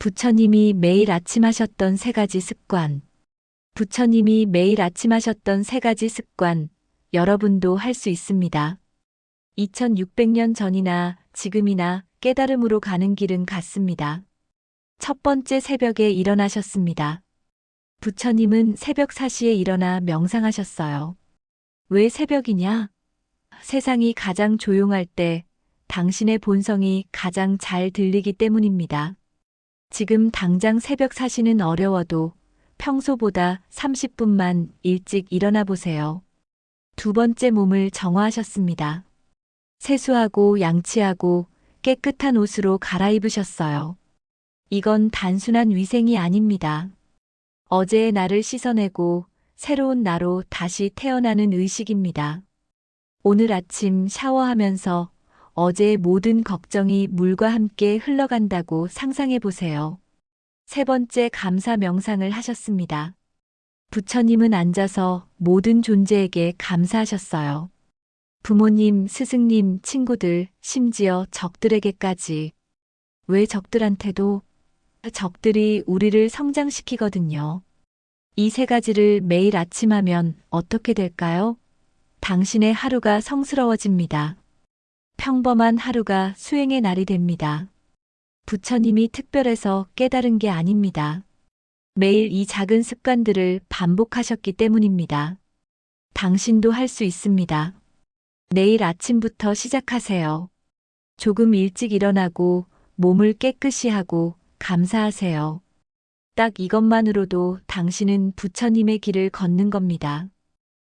부처님이 매일 아침 하셨던 세 가지 습관. 부처님이 매일 아침 하셨던 세 가지 습관. 여러분도 할 수 있습니다. 2600년 전이나 지금이나 깨달음으로 가는 길은 같습니다. 첫 번째 새벽에 일어나셨습니다. 부처님은 새벽 4시에 일어나 명상하셨어요. 왜 새벽이냐? 세상이 가장 조용할 때 당신의 본성이 가장 잘 들리기 때문입니다. 지금 당장 새벽 4시는 어려워도 평소보다 30분만 일찍 일어나 보세요. 두 번째 몸을 정화하셨습니다. 세수하고 양치하고 깨끗한 옷으로 갈아입으셨어요. 이건 단순한 위생이 아닙니다. 어제의 나를 씻어내고 새로운 나로 다시 태어나는 의식입니다. 오늘 아침 샤워하면서 어제의 모든 걱정이 물과 함께 흘러간다고 상상해 보세요. 세 번째 감사 명상을 하셨습니다. 부처님은 앉아서 모든 존재에게 감사하셨어요. 부모님, 스승님, 친구들, 심지어 적들에게까지. 왜 적들한테도? 적들이 우리를 성장시키거든요. 이 세 가지를 매일 아침 하면 어떻게 될까요? 당신의 하루가 성스러워집니다. 평범한 하루가 수행의 날이 됩니다. 부처님이 특별해서 깨달은 게 아닙니다. 매일 이 작은 습관들을 반복하셨기 때문입니다. 당신도 할 수 있습니다. 내일 아침부터 시작하세요. 조금 일찍 일어나고 몸을 깨끗이 하고 감사하세요. 딱 이것만으로도 당신은 부처님의 길을 걷는 겁니다.